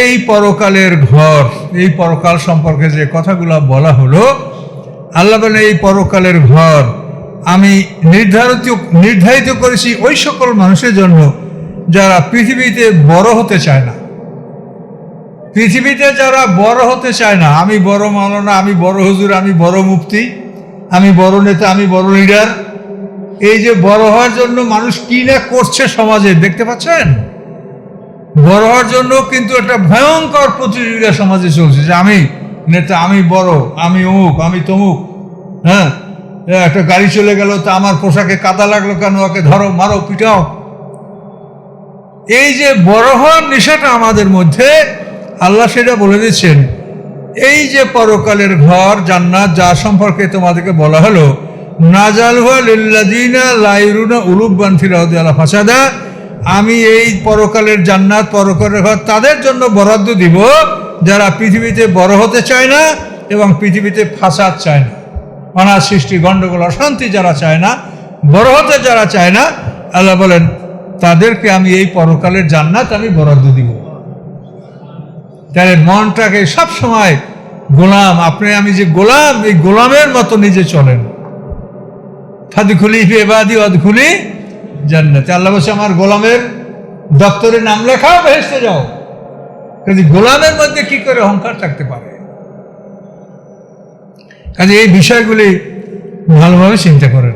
এই পরকালের ঘর, এই পরকাল সম্পর্কে যে কথাগুলো বলা হলো, আল্লাহ বলেন, এই পরকালের ঘর আমি নির্ধারিত নির্ধারিত করেছি ওই সকল মানুষের জন্য যারা পৃথিবীতে বড় হতে চায় না। পৃথিবীতে যারা বড় হতে চায় না, আমি বড় মাওলানা, আমি বড় হুজুর, আমি বড় মুফতি, আমি বড় নেতা, আমি বড় লিডার, এই যে বড় হওয়ার জন্য মানুষ কি না করছে সমাজে, দেখতে পাচ্ছেন? বড় হওয়ার জন্য কিন্তু একটা ভয়ঙ্কর প্রতিযোগিতা সমাজে চলছে যে আমি নেতা, আমি বড়, আমি অমুক, আমি তমুক হ্যাঁ? একটা গাড়ি চলে গেল, তা আমার পোশাকে কাদা লাগল কেন? ওকে ধরো, মারো, পিটাও। এই যে বড় হওয়ার নেশাটা আমাদের মধ্যে আল্লাহ সেটা বলে দিচ্ছেন, এই যে পরকালের ঘর, জান্নাত, যা সম্পর্কে তোমাদেরকে বলা হলো আমি এই পরকালের জান্নাত, পরকালের ঘর তাদের জন্য বরাদ্দ দিব, যারা পৃথিবীতে বড় হতে চায় না এবং পৃথিবীতে ফাসাদ চায় না। অনার সৃষ্টি গণ্ডগোল অশান্তি যারা চায় না, বড় হতে যারা চায় না, আল্লাহ বলেন, তাদেরকে আমি এই পরকালের জান্নাত আমি বরাদ্দ দিব। তাহলে মনটাকে সব সময় গোলাম, আপনি, আমি যে গোলাম, এই গোলামের মতো নিজে চলেন। ফাদখুলি এবাদি অদখুলি জান্নাতে। আল্লাহ বলছে, আমার গোলামের দপ্তরে নাম লেখাও ভেসতে যাও। কাজে গোলামের মধ্যে কি করে অহংকার থাকতে পারে? কাজে এই বিষয়গুলি ভালোভাবে চিন্তা করেন।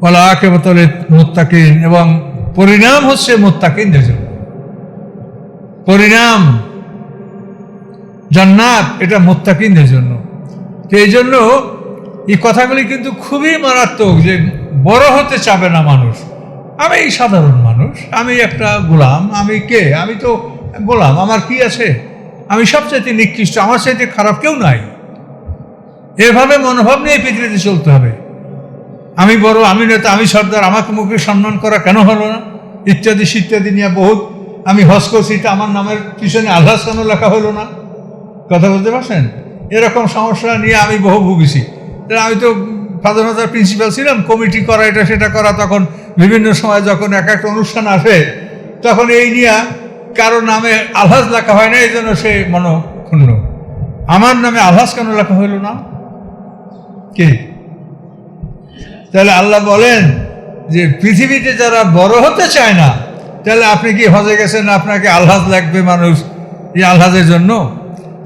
বলা আকে বতলে মোত্তাকিন, এবং পরিণাম হচ্ছে মোত্তাকিনদের জন্য। পরিণাম জান্নাত, এটা মোত্তাকিনদের জন্য। তো এই জন্য এই কথাগুলি কিন্তু খুবই মারাত্মক যে বড় হতে চাবে না মানুষ। আমি সাধারণ মানুষ, আমি একটা গোলাম, আমি কে? আমি তো গোলাম, আমার কি আছে? আমি সবচাইতে নিকৃষ্ট, আমার চাইতে খারাপ কেউ নাই। এভাবে মনোভাব নিয়ে পৃথিবীতে চলতে হবে। আমি বড়, আমি নেতা, আমি সর্দার, আমাকে মুখে সম্মান করা কেন হলো না? ইত্যাদি ইত্যাদি নিয়ে বহুত। আমি হজ করছি আমার নামের পিছনে আল্লাহ লেখা হলো না। কথা বলতে পারছেন? এরকম সমস্যা নিয়ে আমি বহু ভুগেছি আমি তো স্বাধীনতার প্রিন্সিপাল ছিলাম কমিটি করা এটা সেটা করা, তখন বিভিন্ন সময় যখন এক একটা অনুষ্ঠান আসে, তখন এই নিয়ে কারও নামে আলহাজ লেখা হয় না এই জন্য সে মনক্ষুণ্ণ। আমার নামে আলহাজ কেন লেখা হইল না? কে? তাহলে আল্লাহ বলেন যে পৃথিবীতে যারা বড় হতে চায় না, তাহলে আপনি কি হজে গেছেন? আপনাকে আলহাজ লাগবে মানুষ এই আলহাজের জন্য?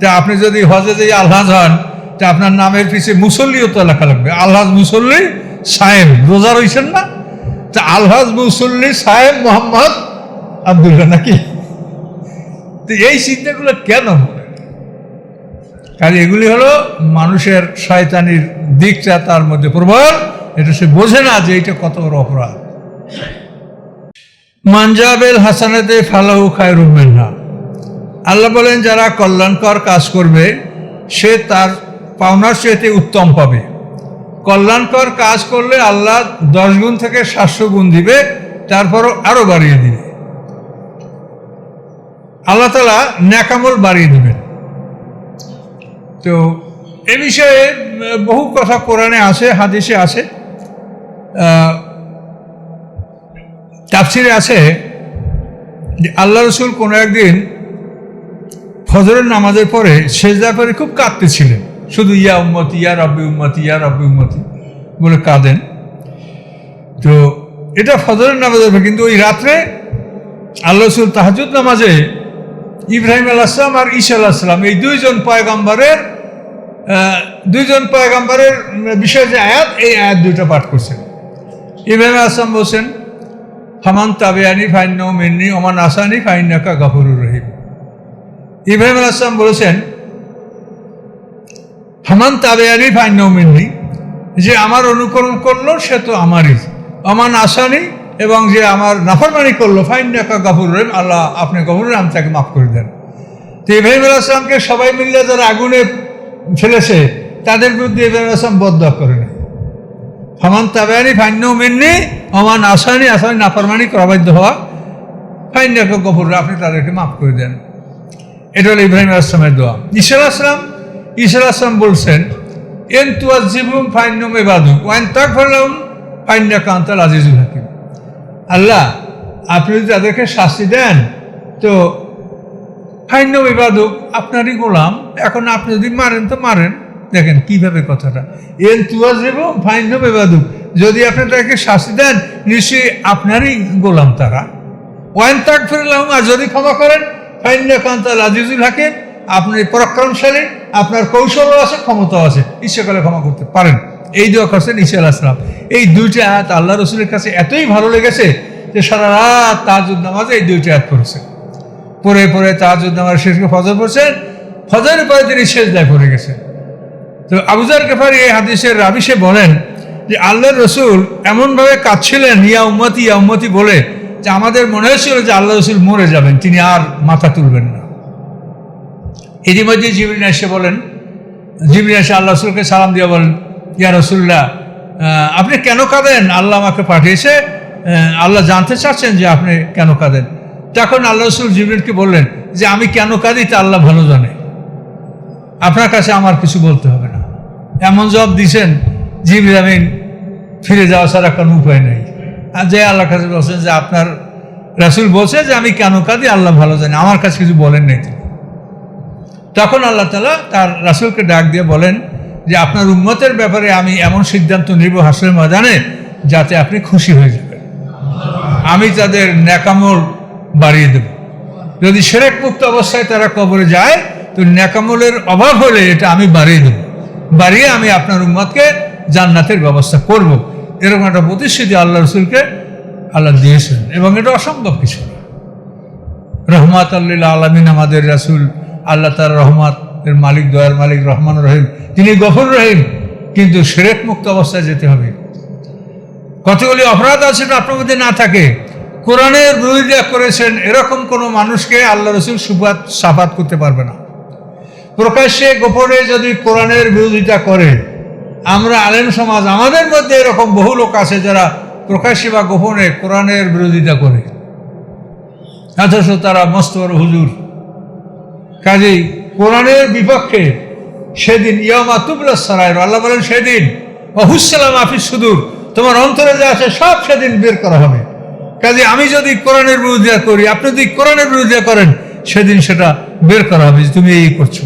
তা আপনি যদি হজে যে আলহাজ হন, তা আপনার নামের পিছিয়ে মুসল্লিও তো লেখা লাগবে। আলহাজ মুসল্লি সাহেব, রোজা রইছেন না? তা আলহাজ মুসল্লি সাহেব মোহাম্মদ আবদুল্লাহ নাকি? তো এই চিন্তাগুলো কেন কারণ এগুলি হলো মানুষের শয়তানির দিকটা তার মধ্যে প্রবল, এটা সে বোঝে না যে এটা কত বড় অপরাধ। মানজাবেল হাসানাতে ফালাহু খায়রুমেন না আল্লাহ বলেন, যারা কল্যাণকর কাজ করবে, সে তার পাওনার চেয়েতে উত্তম পাবে। কল্যাণকর কাজ করলে আল্লাহ দশ গুণ থেকে সাতশো গুণ দিবে, তারপরও আরও বাড়িয়ে দিবে। আল্লাহ তালা ন্যাকামল বাড়িয়ে দিবেন। তো এ বিষয়ে বহু কথা কোরআনে আছে, হাদিসে আছে। তাফসিরে আছে যে আল্লাহ রসুল কোনো একদিন ফজরের নামাজের পরে সেজদা পরে খুব কাঁদতেছিলেন শুধু ইয়া উম্মতি, ইয়া রব্বি উম্মতি, ইয়া রব্বি উম্মতি বলে কাঁদেন। তো এটা ফজরের নামাজের পরে, কিন্তু ওই রাত্রে আল্লাহ রসুল তাহাজুদ নামাজে ইব্রাহিম আলাহাম আর ঈশা আলাহিসাম এই দুইজন পয়গম্বরের দুইজন পয়গম্বরের বিষয়ে যে আয়াত, এই আয়াত দুইটা পাঠ করছেন। ইব্রাহিম আসলাম বলছেন, হামান তাবেয়ানি ফাইন্য মিন্নি, ওমান আসানি ফাইন্নাকা গাফরুর ইব্রাহিম আসলাম বলেছেন, হামান ফাইন্য মিন্নি যে আমার অনুকরণ করল, সে তো আমারই। অমান আসানি, এবং যে আমার নাফরমানি করল, ফাইন্নাকা গাফুর রহিম, আল্লাহ আপনি গফুর রহিম, তাকে মাফ করে দেন। তো ইব্রাহিম আসলামকে সবাই মিললে যারা আগুনে ফেলেছে, তাদের বিরুদ্ধে ইব্রাহিম আসলাম বদয়া করে না ফমান তাবেয়ানি ফাইন্য মিন্নি অমান আসানি আসানি নাফরমানি করা বাধ্য হওয়া, ফাইন্নাকা গফুর আপনি তাদেরকে মাফ করে দেন। এটা হলো ইব্রাহিম আসলামের দোয়া। ঈশ্বর আসলাম ঈশ্বর আসলাম বলছেন, এন তুয়াজ জীবন ফাইন্যমে বাদু ওয়াইন তাক ফেলাম ফাইন্যা কান্তাল আজিজুল হাকিম। আল্লাহ, আপনি যদি তাদেরকে শাস্তি দেন, তো ফাইন্য বিবাদক আপনারই গোলাম। এখন আপনি যদি মারেন, তো মারেন। দেখেন কীভাবে কথাটা। এন তুয়াজ দেব ফাইন্য বিবাদক যদি আপনি তাকে শাস্তি দেন, নিশ্চয়ই আপনারই গোলাম তারা। ওয়াইন তাক ফিরলাম আর যদি ক্ষমা করেন ফাইন্য কান্তাল আজিজুল হাকিম, আপনি পরাক্রমশালী, আপনার কৌশলও আছে, ক্ষমতাও আছে। করে ক্ষমা করতে পারেন। এই দোয়া করছেন ঈশা আসলাম। এই দুইটা আয়াত আল্লাহ রসুলের কাছে এতই ভালো লেগেছে যে সারা রাত তাজুদ নামাজে এই দুইটা আয়াত করেছেন পরে পরে তাজুদ নামাজ শেষকে ফজর পড়ছেন। ফজরের পরে তিনি শেষ দায় পড়ে গেছেন। তো আবুজার কেফারি এই হাদিসের রাবিশে বলেন যে আল্লাহ রসুল এমনভাবে কাঁদছিলেন, ইয়া উম্মতি ইয়া উম্মতি বলে যে আমাদের মনে হয়েছিল যে আল্লাহ রসুল মরে যাবেন, তিনি আর মাথা তুলবেন না। এরই মধ্যে জিবরিন এসে বলেন জিবরিন এসে আল্লাহ রসুলকে সালাম দিয়ে বলেন, ইয়া রসুল্লাহ আপনি কেন কাঁদেন? আল্লাহ আমাকে পাঠিয়েছে আল্লাহ জানতে চাচ্ছেন যে আপনি কেন কাঁদেন। তখন আল্লাহ রসুল জিবরিনকে বললেন, যে আমি কেন কাঁদি তা আল্লাহ ভালো জানে। আপনার কাছে আমার কিছু বলতে হবে না। এমন জবাব দিছেন জিবরিল আমিন। ফিরে যাওয়া ছাড়া কোনো উপায় নেই। যে আল্লাহর কাছে বলছেন যে আপনার রাসুল বলছে যে আমি কেন কাঁদি? আল্লাহ ভালো জানি। আমার কাছে কিছু বলেন নাই তিনি। তখন আল্লাহ তালা তার রাসুলকে ডাক দিয়ে বলেন যে, আপনার উন্মতের ব্যাপারে আমি এমন সিদ্ধান্ত নিব হাসরের ময়দানে যাতে আপনি খুশি হয়ে যাবেন। আমি তাদের ন্যাকামল বাড়িয়ে দেব। যদি সেরেক মুক্ত অবস্থায় তারা কবরে যায়, তো ন্যাকামলের অভাব হলে এটা আমি বাড়িয়ে দেব। বাড়িয়ে আমি আপনার উম্মতকে জান্নাতের ব্যবস্থা করব। এরকম একটা প্রতিশ্রুতি আল্লাহ রসুলকে আল্লাহ দিয়েছেন। এবং এটা অসম্ভব কিছু না। রহমাত আল্লাহ আলমিন আমাদের রাসুল, আল্লাহ তার রহমাত এর মালিক, দয়ার মালিক, রহমান রহিম। তিনি গফর রহিম, কিন্তু সেরেক মুক্ত অবস্থায় যেতে হবে। কতগুলি অপরাধ আছে আপনার মধ্যে না থাকে? কোরআনের বিরোধিতা করেছেন এরকম কোনো মানুষকে আল্লাহ রসুল সুপাত, সাফাত করতে পারবে না। প্রকাশ্যে, গোপনে যদি কোরআনের বিরোধিতা করে আমরা আলেম সমাজ, আমাদের মধ্যে এরকম বহু লোক আছে যারা প্রকাশ্যে বা গোপনে কোরআনের বিরোধিতা করে। অথচ তারা মস্ত হুজুর। কাজেই কোরআনের বিপক্ষে সেদিন ইয়ামা তুবলা সারায় আল্লাহ বলেন সেদিন অহুসালাম আফিস সুদূর, তোমার অন্তরে যা আছে সব সেদিন বের করা হবে। কাজে আমি যদি কোরআনের বিরোধিতা করি, আপনি যদি কোরআনের বিরোধিতা করেন, সেদিন সেটা বের করা হবে তুমি এই করছ।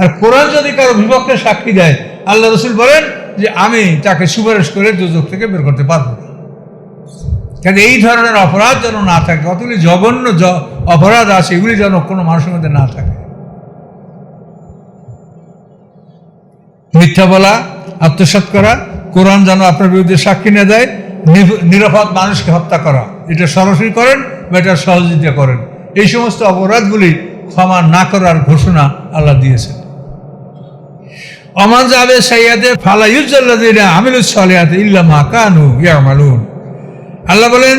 আর কোরআন যদি কারও বিপক্ষে সাক্ষী দেয় আল্লাহ রসুল বলেন যে আমি তাকে সুপারিশ করে দুজক থেকে বের করতে পারব কাজে এই ধরনের অপরাধ যেন না থাকে কতগুলি জঘন্য অপরাধ আছে, এগুলি যেন কোনো মানুষের মধ্যে না থাকে। মিথ্যা বলা, আত্মসাৎ করা, কোরআন যেন আপনার বিরুদ্ধে সাক্ষী না দেয় নিরাপদ মানুষকে হত্যা করা, এটা সরাসরি করেন বা এটা সহযোগিতা করেন। এই সমস্ত অপরাধগুলি ক্ষমা না করার ঘোষণা আল্লাহ দিয়েছেন। অমান যাবে সাইয়াদে ফালা ইউজাল্লাদিনা আমিলুস সালিয়াতে ইল্লা মা কানু ইয়ামালুন। আল্লাহ বলেন,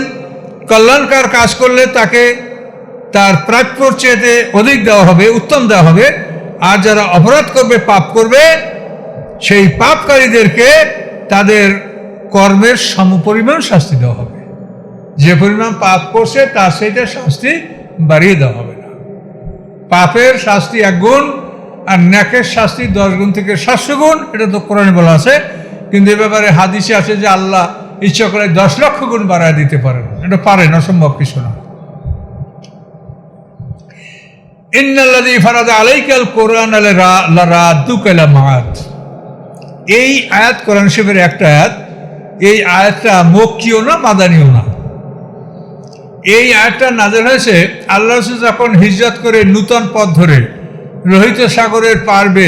কল্যাণকার কাজ করলে তাকে তার প্রাপ্যর চেয়েতে অধিক দেওয়া হবে, উত্তম দেওয়া হবে। আর যারা অপরাধ করবে, পাপ করবে, সেই পাপকারীদেরকে তাদের কর্মের সমপরিমাণ শাস্তি দেওয়া হবে। যে পরিমাণ পাপ করছে, তার সেইটা শাস্তি বাড়িয়ে দেওয়া হবে না। পাপের শাস্তি এক গুণ আর ন্যাকের শাস্তি দশ গুণ থেকে সাতশো গুণ, এটা তো কোরআনে বলা আছে। কিন্তু এ ব্যাপারে হাদিসে আছে যে আল্লাহ ইচ্ছা করে দশ লক্ষ গুণ বাড়ায় দিতে পারেন। এটা পারেন, অসম্ভব কিছু না। ইন্নাল্লাযী ফারাদা আলাইকাল কোরআন মাআত। এই আয়াত কোরআন শরীফের একটা আয়াত, এই আয়াতটা মক্কিও না, মাদানিও না। এই আয়াতটা নাজেল হয়েছে, আল্লাহ যখন হিজরত করে নূতন পথ ধরে রোহিত সাগরের পারবে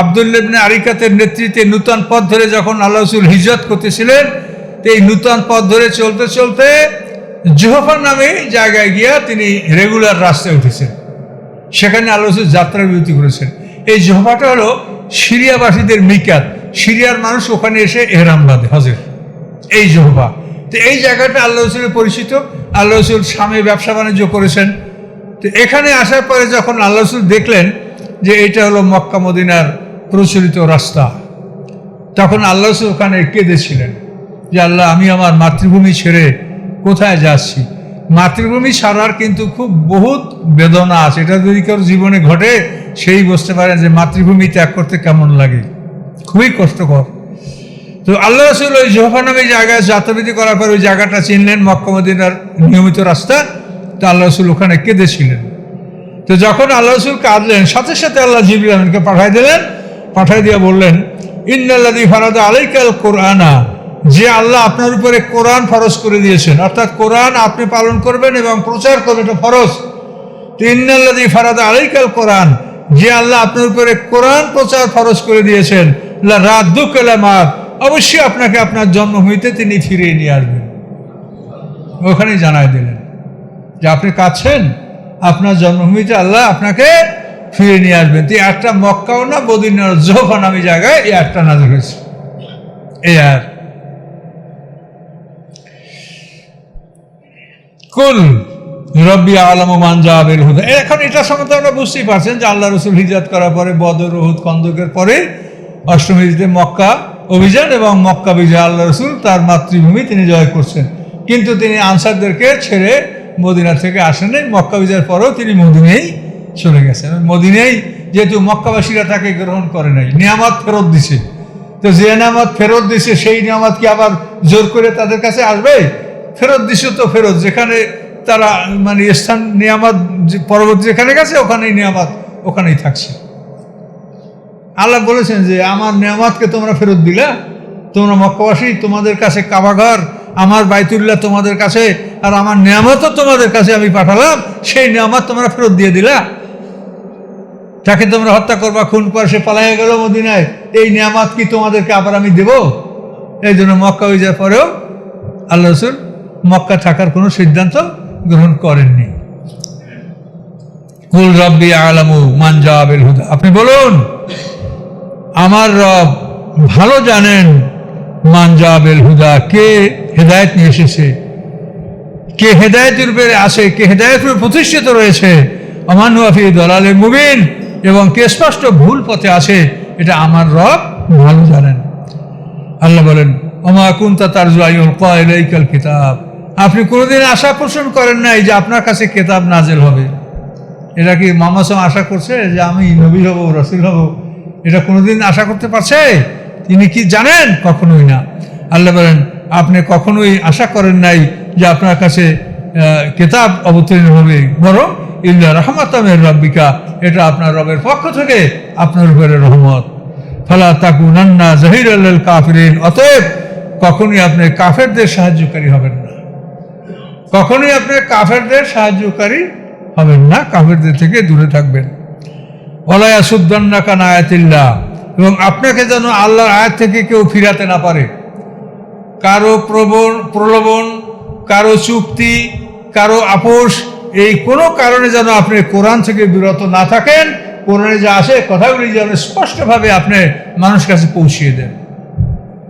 আবদুল্লেবনে আরিকাতের নেতৃত্বে নূতন পথ ধরে যখন আল্লাহ রসুল হিজরত করতেছিলেন এই নূতন পথ ধরে চলতে চলতে জোহফা নামে জায়গায় গিয়া তিনি রেগুলার রাস্তায় উঠেছেন। সেখানে আল্লাহ রসুল যাত্রা বিরতি করেছেন। এই জোহফাটা হলো সিরিয়াবাসীদের মিকাত। সিরিয়ার মানুষ ওখানে এসে এহরাম বাঁধে, হজের। এই জোহবা তো এই জায়গাটা আল্লাহ রসুলের পরিচিত। আল্লাহ রসুল স্বামী ব্যবসা বাণিজ্য করেছেন। তো এখানে আসার পরে যখন আল্লাহ রসুল দেখলেন যে এটা হলো মক্কা মদিনার প্রচলিত রাস্তা, তখন আল্লাহ রসুল ওখানে কেঁদেছিলেন যে আল্লাহ, আমি আমার মাতৃভূমি ছেড়ে কোথায় যাচ্ছি? মাতৃভূমি ছাড়ার কিন্তু খুব বহুত বেদনা আছে। এটা যদি কারও জীবনে ঘটে, সেই বুঝতে পারেন যে মাতৃভূমি ত্যাগ করতে কেমন লাগে। খুবই কষ্টকর। তো আল্লাহ রসুল ওই জোহফা নামে জায়গায় যাত্রাবিধি করার পর ওই জায়গাটা চিনলেন মক্কামদিনার নিয়মিত রাস্তা। তো আল্লাহ রসুল ওখানে কেঁদেছিলেন তো যখন আল্লাহ রসুল কাঁদলেন, সাথে সাথে আল্লাহ জিবরিল আমিনকে পাঠাই দিলেন। পাঠাই দিয়ে বললেন ইন্নাল্লাদি ফারাদা আলাইকাল কোরআনা। যে আল্লাহ আপনার উপরে কোরআন ফরজ করে দিয়েছেন। অর্থাৎ কোরআন আপনি পালন করবেন এবং প্রচার করবেন, এটা ফরজ। তো ইন্নাল্লাদি ফারাদা আলাইকাল কোরআন। যে আল্লাহ আপনার উপরে কোরআন প্রচার ফরজ করে দিয়েছেন রাত দুঃখ মাত অবশ্যই আপনাকে আপনার জন্মভূমিতে তিনি ফিরিয়ে নিয়ে আসবেন। ওখানেই জানাই দিলেন। যে আপনি কাঁদছেন, আপনার জন্মভূমিতে আল্লাহ আপনাকে ফিরে নিয়ে আসবেন। তো একটা মক্কাও না বদিনার জোফা নামী জায়গায় এই একটা নাজর হয়েছে। এই আর কুল, রব্বি আলম মানজাবের হুদা। এখন এটা সম্বন্ধে আমরা বুঝতেই পারছেন যে আল্লাহ রসুল হিজাত করার পরে বদর রহুদ কন্দকের পরে অষ্টম হিজড়ে মক্কা অভিযান এবং মক্কা বিজয়। আল্লাহ রসুল তার মাতৃভূমি তিনি জয় করছেন। কিন্তু তিনি আনসারদেরকে ছেড়ে মদিনা থেকে আসেন নাই, মক্কা বিজয়ের পরেও তিনি মদিনেই চলে গেছেন। মদিনেই যেহেতু মক্কাবাসীরা তাকে গ্রহণ করে নাই, নিয়ামত ফেরত দিছে। তো যে নিয়ামত ফেরত দিছে, সেই নিয়ামত কি আবার জোর করে তাদের কাছে আসবে? ফেরত দিছে তো ফেরত, যেখানে তারা মানে স্থান নিয়ামত পরবর্তী যেখানে গেছে, ওখানেই নিয়ামত, ওখানেই থাকছে। আল্লাহ বলেছেন যে, আমার নিয়ামতকে তোমরা ফেরত দিলা। তোমরা মক্কাবাসী, তোমাদের কাছে কাবাঘর, আমার বাইতুল্লাহ তোমাদের কাছে আর আমার নিয়ামতও তোমাদের কাছে আমি পাঠালাম, সেই নিয়ামত তোমরা ফেরত দিয়ে দিলা। তাকে তোমরা হত্যা করবা, খুন করে, সে পালাইয়া গেল মদিনায়। এই নিয়ামত কি তোমাদেরকে আবার আমি দেব? এই জন্য মক্কা হয়ে যাওয়ার পরেও আল্লাহ রসুল মক্কা থাকার কোনো সিদ্ধান্ত গ্রহণ করেননি। কুল রব্বি আলামু মানজাবেল হুদা। আপনি বলুন, আমার রব ভালো জানেন মানজাবেল হুদা, কে হেদায়ত নিয়ে এসেছে? কে হেদায়তের উপরে আসে, কে হেদায়তের প্রতিষ্ঠিত রয়েছে অমানুয়াফি দলালে মুবিন এবং কে স্পষ্ট ভুল পথে আছে এটা আমার রব ভালো জানেন। আল্লাহ বলেন অমা কুন্তা তার কয়লাইকাল কিতাব। আপনি কোনোদিন আশা পোষণ করেন নাই যে আপনার কাছে কেতাব নাজেল হবে। এটা কি মামা মামাসম আশা করছে যে আমি নবী হব, রসুল হব? এটা কোনোদিন আশা করতে পারছে? তিনি কি জানেন? কখনোই না। আল্লাহ বলেন, আপনি কখনোই আশা করেন নাই যে আপনার কাছে কেতাব অবতীর্ণ হবে। বরং ইল্লা রহমাতামের রব্বিকা, এটা আপনার রবের পক্ষ থেকে আপনার উপরে রহমত। ফালা তাকু নান্না জাহির আল্লাহ কাফিরিন, অতএব কখনই আপনি কাফেরদের সাহায্যকারী হবেন না। কখনোই আপনি কাফেরদের সাহায্যকারী হবেন না, কাফেরদের থেকে দূরে থাকবেন। ওলায়া সুদ্দান্না কান আয়াতিল্লাহ, এবং আপনাকে যেন আল্লাহর আয়াত থেকে কেউ ফিরাতে না পারে। কারও প্রবণ প্রলোভন কারও চুক্তি, কারও আপোষ, এই কোনো কারণে যেন আপনি কোরআন থেকে বিরত না থাকেন, কোরআনে যা আসে কথাগুলি যেন স্পষ্টভাবে আপনি মানুষ কাছে পৌঁছিয়ে দেন।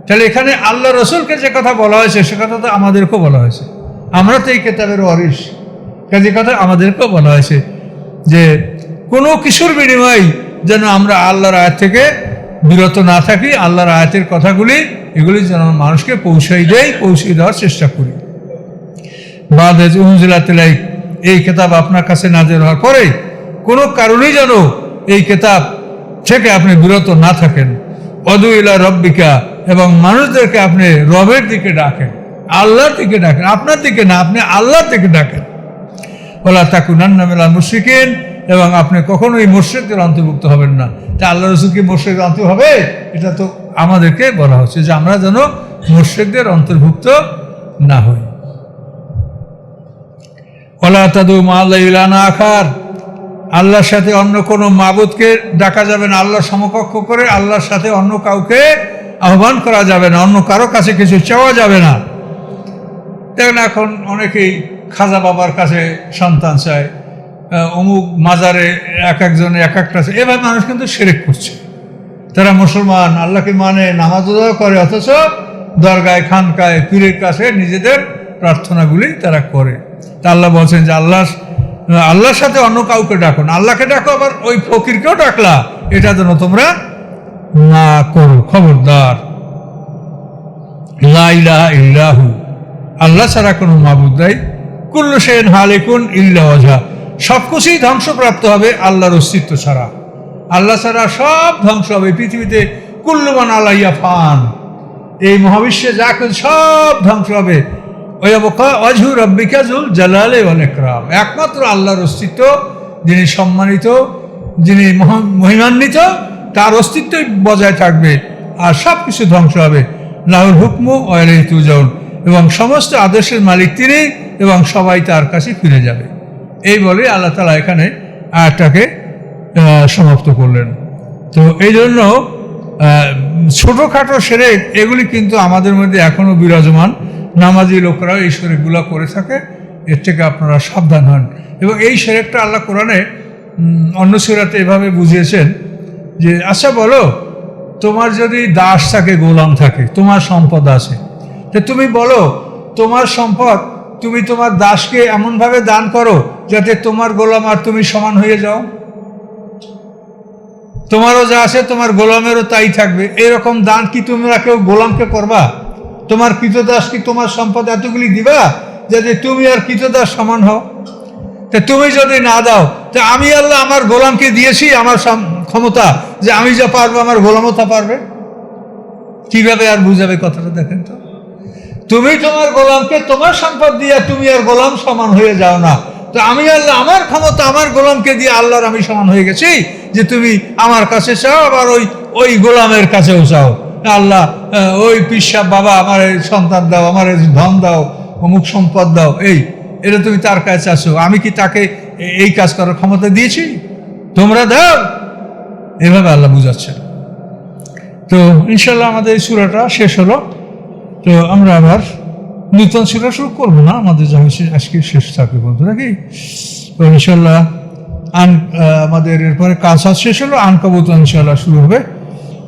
তাহলে এখানে আল্লাহ রসুলকে যে কথা বলা হয়েছে, সে কথা তো আমাদেরকেও বলা হয়েছে। আমরা তো এই কেতাবের ওয়ারিস কাজে কথা আমাদেরকেও বলা হয়েছে যে কোনো কিছুর বিনিময় যেন আমরা আল্লাহর আয়াত থেকে বিরত না থাকি, আল্লাহর আয়াতের কথাগুলি, এগুলি যেন মানুষকে পৌঁছাই দেয় পৌঁছে দেওয়ার চেষ্টা করি। বাদ উমজিলাতিলাই এই কেতাব আপনার কাছে নাজের হওয়ার পরে কোনো কারণেই যেন এই কেতাব থেকে আপনি বিরত না থাকেন। অদুইলা রব্বিকা, এবং মানুষদেরকে আপনি রবের দিকে ডাকেন, আল্লাহর দিকে ডাকেন, আপনার দিকে না, আপনি আল্লাহর দিকে ডাকেন। ওলা তাকুনান্না মেলা মুশ্রিকেন, এবং আপনি কখনোই মোর্শেকদের অন্তর্ভুক্ত হবেন না। তা আল্লাহ রসুল কি মোর্শেক অন্ত হবে? এটা তো আমাদেরকে বলা হচ্ছে যে আমরা যেন মোর্শেকদের অন্তর্ভুক্ত না হই। আখার। আল্লাহর সাথে অন্য কোনো মাবুদকে ডাকা যাবে না। আল্লাহর সমকক্ষ করে আল্লাহর সাথে অন্য কাউকে আহ্বান করা যাবে না। অন্য কারও কাছে কিছু চাওয়া যাবে না। দেখেন এখন অনেকেই খাজা বাবার কাছে সন্তান চায়। অমুক মাজারে এক একজনে এক একটা। এভাবে মানুষ কিন্তু সেরেক করছে। তারা মুসলমান, আল্লাহকে মানে নামাজ করে, অথচ দরগায়, খানকায়, পীরের কাছে নিজেদের প্রার্থনাগুলি তারা করে। আল্লাহ বলছেন যে আল্লাহ, আল্লাহর সাথে অন্য কাউকে ডাকো না। আল্লাহকে ডাকো, আবার ওই ফকিরকেও ডাকলা। এটা যেন তোমরা না করো। খবরদার। ইল্লাহু। আল্লাহ ছাড়া কোনো মাবুদ নাই। কুল্লু সেন হালিকুন ইল্লা ওয়াজহা। সব কিছুই ধ্বংসপ্রাপ্ত হবে আল্লাহর অস্তিত্ব ছাড়া। আল্লাহ ছাড়া সব ধ্বংস হবে। পৃথিবীতে কুল্লুমান আলাইয়া ফান। এই মহাবিশ্বে যা সব ধ্বংস হবে। একমাত্র আল্লাহর অস্তিত্ব, যিনি সম্মানিত, যিনি মহা- মহিমান্বিত, তার অস্তিত্বই বজায় থাকবে আর সব কিছু ধ্বংস হবে। লাহুল হুকমু অয়েলাই তুজাউল এবং সমস্ত আদর্শের মালিক তিনি এবং সবাই তার কাছে ফিরে যাবে। এই বলে আল্লাহ তালা এখানে আয়াতটাকে সমাপ্ত করলেন। তো এই জন্য ছোটোখাটো সেরেক এগুলি কিন্তু আমাদের মধ্যে এখনও বিরাজমান। নামাজি লোকরা এই সেরেকগুলো করে থাকে, এর থেকে আপনারা সাবধান হন। এবং এই সেরেকটা আল্লাহ কোরআনে অন্য সুরাতে এভাবে বুঝিয়েছেন যে আচ্ছা বলো, তোমার যদি দাস থাকে, গোলাম থাকে, তোমার সম্পদ আছে, তো তুমি বলো, তোমার সম্পদ, তুমি তোমার দাসকে এমনভাবে দান করো যাতে তোমার গোলাম আর তুমি সমান হয়ে যাও? তোমারও যা আছে, তোমার গোলামেরও তাই থাকবে। এরকম দান কি তোমরা কেউ গোলামকে করবা? তোমার কৃতদাস কি তোমার সম্পদ এতগুলি দিবা? যাতে তুমি আর কৃতদাস সমান হও? তা তুমি যদি না দাও, তা আমি আল্লাহ আমার গোলামকে দিয়েছি, আমার ক্ষমতা, যে আমি যা পারব আমার গোলামও তা পারবে। কীভাবে আর বুঝাবে কথাটা দেখেন তো? তুমি তোমার গোলামকে তোমার সম্পদ দিয়ে তুমি আর গোলাম সমান হয়ে যাও না। তো আমি আল্লাহ আমার ক্ষমতা, আমার গোলামকে দিয়ে আল্লাহর আমি সমান হয়ে গেছি, যে তুমি আমার কাছে চাও, আবার ওই ওই গোলামের কাছেও চাও। আল্লাহ ওই পিসাব বাবা, আমার এই সন্তান দাও, আমার এই ধন দাও, অমুক সম্পদ দাও। এই, এটা তুমি তার কাছে আছো আমি কি তাকে এই কাজ করার ক্ষমতা দিয়েছি? তোমরা দাও। এভাবে আল্লাহ বুঝাচ্ছেন তো ইনশাল্লাহ আমাদের এই সুরাটা শেষ হলো। তো আমরা আবার নূতন সুরা শুরু করব না? আমাদের যা আজকে শেষ থাকবে বন্ধু, নাকি? তো ইনশাল্লাহ আন আমাদের এরপরে কাজ শেষ হলো আনকাবুত ইনশাল্লাহ শুরু হবে।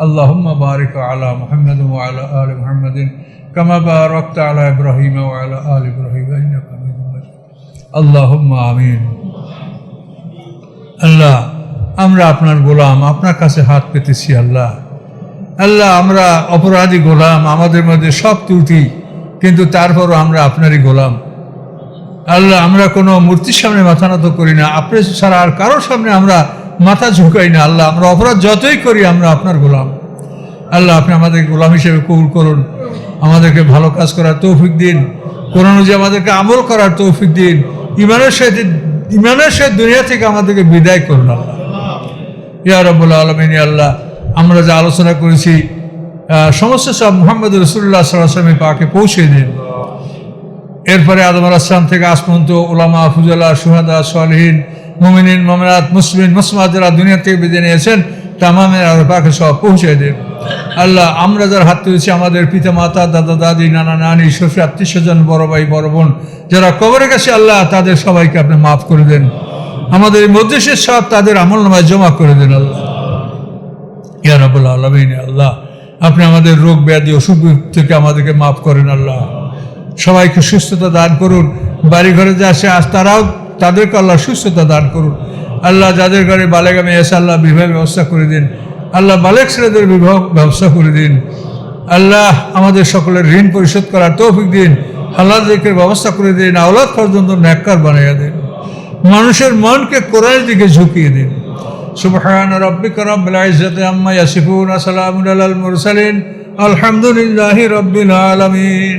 اللهم بارك على محمد وعلى آل محمد كما باركت على إبراهيم وعلى آل إبراهيم إنك حميد مجيد اللهم آمين আল্লাহ আমরা আপনার গোলাম আপনার কাছে হাত পেতেছি আল্লাহ আল্লাহ আমরা অপরাধী গোলাম আমাদের মধ্যে সব ত্রুটি কিন্তু তারপরও আমরা আপনারই গোলাম আল্লাহ আমরা কোনো মূর্তির সামনে মাথা নত করি না আপনি ছাড়া আর কারোর সামনে আমরা মাথা ঝুঁকাই না আল্লাহ, আমরা অপরাধ যতই করি আমরা আপনার গোলাম। আল্লাহ, আপনি আমাদের গোলাম হিসেবে কবুল করুন, আমাদেরকে ভালো কাজ করার তৌফিক দিন কোন অনুযায়ী আমাদেরকে আমল করার তৌফিক দিন, ইমানের সাথে ইমানের সাথে দুনিয়া থেকে আমাদেরকে বিদায় করুন আল্লাহ। ইয়া রব্বুল আলমিন আল্লাহ, আমরা যা আলোচনা করেছি সমস্ত সব মোহাম্মদ রসুল্লাহ সাল্লামের পাকে পৌঁছে দিন। এরপরে আদম আসলাম থেকে আজ পর্যন্ত ওলামা, ফুজলা সুহাদা সোয়ালহীন মুমিনিন মমরাত মুসলিম মুসলিমাত যারা দুনিয়া থেকে বেঁধে নিয়েছেন, তামামের আর পাকে সব পৌঁছে দিন আল্লাহ, আমরা যারা হাত তুলেছি, আমাদের পিতা মাতা দাদা, দাদি, নানা, নানি শ্বশুর আত্মীয় স্বজন, বড় ভাই, বড় বোন, যারা কবরে গেছে আল্লাহ, তাদের সবাইকে আপনি মাফ করে দেন। আমাদের মধ্যেশের সব তাদের আমল নামায় জমা করে দেন আল্লাহ। ইয়া রাবুল আলমিন আল্লাহ, আপনি আমাদের রোগ, ব্যাধি, অসুখ থেকে আমাদেরকে মাফ করেন আল্লাহ। সবাইকে সুস্থতা দান করুন। বাড়ি ঘরে যে আসে আজ তারাও তাদেরকে আল্লাহ সুস্থতা দান করুন। আল্লাহ যাদের ঘরে বালেগামে এসে আল্লাহ বিবাহ ব্যবস্থা করে দিন। আল্লাহ বালেক ছেলেদের বিবাহ ব্যবস্থা করে দিন। আল্লাহ আমাদের সকলের ঋণ পরিশোধ করার তৌফিক দিন। হালাল দিকের ব্যবস্থা করে দিন। আওলাদ পর্যন্ত ন্যাক্কার বানাইয়া দিন। মানুষের মনকে কোরআনের দিকে ঝুঁকিয়ে দিন। সুবহান রব্বিক রব্বিল ইজ্জাতি আম্মা ইয়াসিফুন ওয়া সালামুন আলাল মুরসালিন। আলহামদুলিল্লাহি রব্বিল আলামিন।